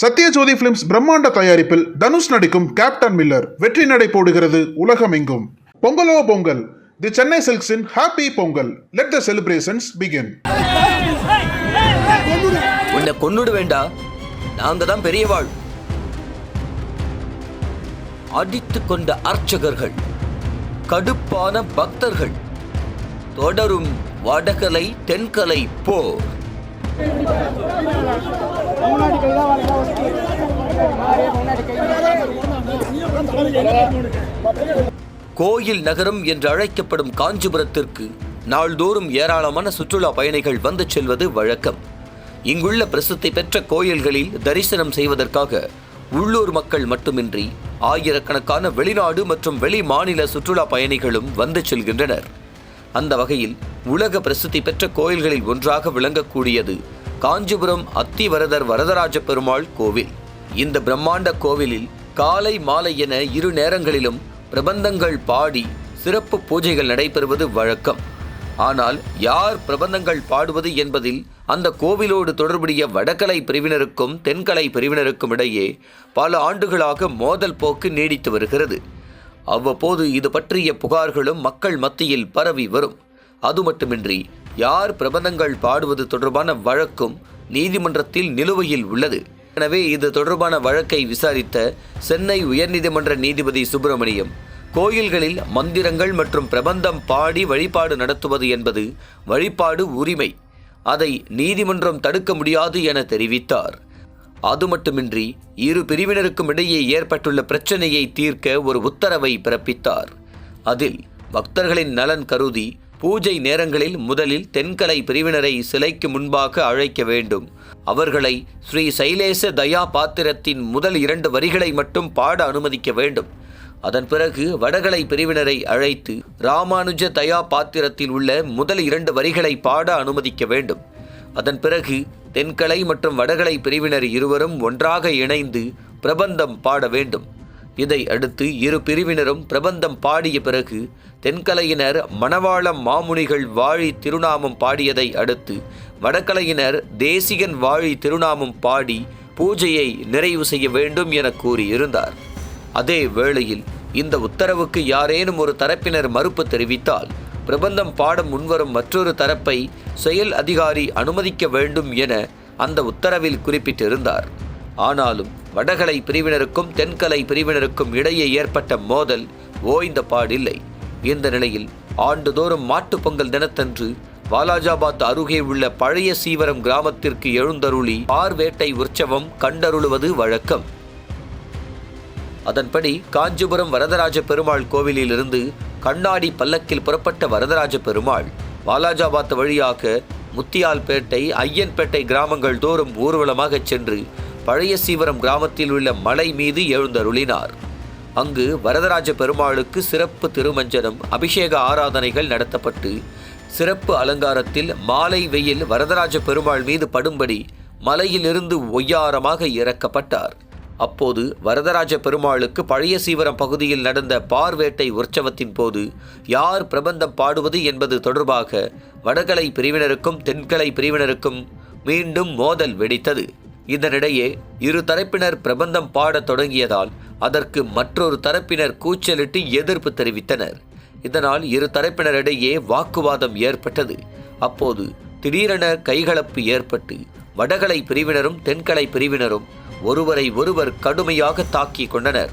Sathyajothi films பிரம்மாண்ட தயாரிப்பில் தனுஷ் நடிக்கும் கேப்டன் மில்லர் வெற்றி நடை போடுகிறது உலகமெங்கும். பொங்கலோ Pongal. The Chennai சில்க்ஸின் happy Pongal let the celebrations begin உன்னை கொன்னுடு வேண்டா நாங்க தான் பெரியவாள் அடித்து கொண்ட அர்ச்சகர்கள் கடுப்பான பக்தர்கள் தொடரும் வடகலை தென்கலை போர். கோயில் நகரம் என்று அழைக்கப்படும் காஞ்சிபுரத்திற்கு நாள்தோறும் ஏராளமான சுற்றுலா பயணிகள் வந்து செல்வது வழக்கம். இங்குள்ள பிரசித்தி பெற்ற கோயில்களில் தரிசனம் செய்வதற்காக உள்ளூர் மக்கள் மட்டுமின்றி ஆயிரக்கணக்கான வெளிநாடு மற்றும் வெளி மாநில சுற்றுலா பயணிகளும் வந்து செல்கின்றனர். அந்த வகையில் உலக பிரசித்தி பெற்ற கோயில்களில் ஒன்றாக விளங்கக்கூடியது காஞ்சிபுரம் அத்திவரதர் வரதராஜ பெருமாள் கோவில். இந்த பிரம்மாண்ட கோவிலில் காலை மாலை என இரு நேரங்களிலும் பிரபந்தங்கள் பாடி சிறப்பு பூஜைகள் நடைபெறுவது வழக்கம். ஆனால் யார் பிரபந்தங்கள் பாடுவது என்பதில் அந்த கோவிலோடு தொடர்புடைய வடகலை பிரிவினருக்கும் தென்கலை பிரிவினருக்கும் இடையே பல ஆண்டுகளாக மோதல் போக்கு நீடித்து வருகிறது. அவ்வப்போது இது பற்றிய புகார்களும் மக்கள் மத்தியில் பரவி வரும். அது மட்டுமின்றி யார் பிரபந்தங்கள் பாடுவது தொடர்பான வழக்கும் நீதிமன்றத்தில் நிலுவையில் உள்ளது. எனவே இது தொடர்பான வழக்கை விசாரித்த சென்னை உயர்நீதிமன்ற நீதிபதி சுப்பிரமணியம் கோயில்களில் மந்திரங்கள் மற்றும் பிரபந்தம் பாடி வழிபாடு நடத்துவது என்பது வழிபாடு உரிமை. அதை நீதிமன்றம் தடுக்க முடியாது என தெரிவித்தார். அது மட்டுமின்றி இரு பிரிவினருக்கும் இடையே ஏற்பட்டுள்ள பிரச்சனையை தீர்க்க ஒரு உத்தரவை பிறப்பித்தார். அதில் பக்தர்களின் நலன் கருதி பூஜை நேரங்களில் முதலில் தென்கலை பிரிவினரை சிலைக்கு முன்பாக அழைக்க வேண்டும். அவர்களை ஸ்ரீ சைலேச தயா பாத்திரத்தின் முதல் இரண்டு வரிகளை மட்டும் பாட அனுமதிக்க வேண்டும். அதன் பிறகு வடகலை பிரிவினரை அழைத்து ராமானுஜ தயா பாத்திரத்தில் உள்ள முதல் இரண்டு வரிகளை பாட அனுமதிக்க வேண்டும். அதன் பிறகு தென்கலை மற்றும் வடகலை பிரிவினர் இருவரும் ஒன்றாக இணைந்து பிரபந்தம் பாட வேண்டும். இதை அடுத்து இரு பிரிவினரும் பிரபந்தம் பாடிய பிறகு தென்கலையினர் மணவாளம் மாமுனிகள் வாழி திருநாமம் பாடியதை அடுத்து வடகலையினர் தேசிகன் வாழி திருநாமம் பாடி பூஜையை நிறைவு செய்ய வேண்டும் என கூறியிருந்தார். அதே வேளையில் இந்த உத்தரவுக்கு யாரேனும் ஒரு தரப்பினர் மறுப்பு தெரிவித்தால் பிரபந்தம் பாட முன்வரும் மற்றொரு தரப்பை செயல் அதிகாரி அனுமதிக்க வேண்டும் என அந்த உத்தரவில் குறிப்பிட்டிருந்தார். ஆனாலும் வடகலை பிரிவினருக்கும் தென்கலை பிரிவினருக்கும் இடையே ஏற்பட்ட மோதல் ஓய்ந்த பாடில்லை. இந்த நிலையில் ஆண்டுதோறும் மாட்டுப் பொங்கல் தினத்தன்று வாலாஜாபாத் அருகே உள்ள பழைய சீவரம் கிராமத்திற்கு எழுந்தருளி பார்வேட்டை உற்சவம் கண்டருளுவது வழக்கம். அதன்படி காஞ்சிபுரம் வரதராஜ பெருமாள் கோவிலிலிருந்து கண்ணாடி பல்லக்கில் புறப்பட்ட வரதராஜ பெருமாள் வாலாஜாபாத் வழியாக முத்தியால்பேட்டை ஐயன்பேட்டை கிராமங்கள் தோறும் ஊர்வலமாகச் சென்று பழைய சீவரம் கிராமத்தில் உள்ள மலை மீது எழுந்தருளினார். அங்கு வரதராஜ பெருமாளுக்கு சிறப்பு திருமஞ்சனம் அபிஷேக ஆராதனைகள் நடத்தப்பட்டு சிறப்பு அலங்காரத்தில் மாலை வெயில் வரதராஜ பெருமாள் மீது படும்படி மலையிலிருந்து ஒய்யாரமாக இறக்கப்பட்டார். அப்போது வரதராஜ பெருமாளுக்கு பழைய சீவரம் பகுதியில் நடந்த பார்வேட்டை உற்சவத்தின் போது யார் பிரபந்தம் பாடுவது என்பது தொடர்பாக வடகலை பிரிவினருக்கும் தென்கலை பிரிவினருக்கும் மீண்டும் மோதல் வெடித்தது. இதனிடையே இரு தரப்பினர் பிரபந்தம் பாடத் தொடங்கியதால் அதற்கு மற்றொரு தரப்பினர் கூச்சலிட்டு எதிர்ப்பு தெரிவித்தனர். இதனால் இரு தரப்பினரிடையே வாக்குவாதம் ஏற்பட்டது. அப்போது திடீரென கைகலப்பு ஏற்பட்டு வடகலை பிரிவினரும் தென்கலை பிரிவினரும் ஒருவரை ஒருவர் கடுமையாக தாக்கிக் கொண்டனர்.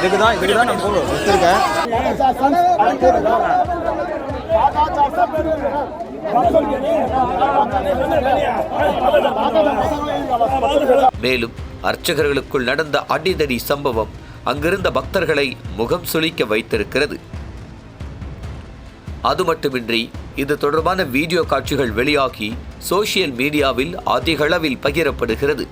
இதுக்கு தான் இதுக்கு தான் நான் போகணும் வச்சிருக்கேன் மேலும் அர்ச்சகர்களுக்குள் நடந்த அடிதடி சம்பவம் அங்கிருந்த பக்தர்களை முகம் சுளிக்க வைத்திருக்கிறது. அது மட்டுமின்றி இது தொடர்பான வீடியோ காட்சிகள் வெளியாகி சோசியல் மீடியாவில் அதிகளவில் பகிரப்படுகிறது.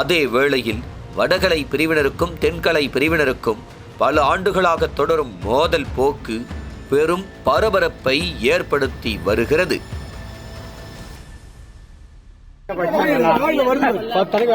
அதே வேளையில் வடகலை பிரிவினருக்கும் தென்கலை பிரிவினருக்கும் பல ஆண்டுகளாக தொடரும் மோதல் போக்கு பெரும் பரபரப்பை ஏற்படுத்தி வருகிறது. பத்தனைக்கு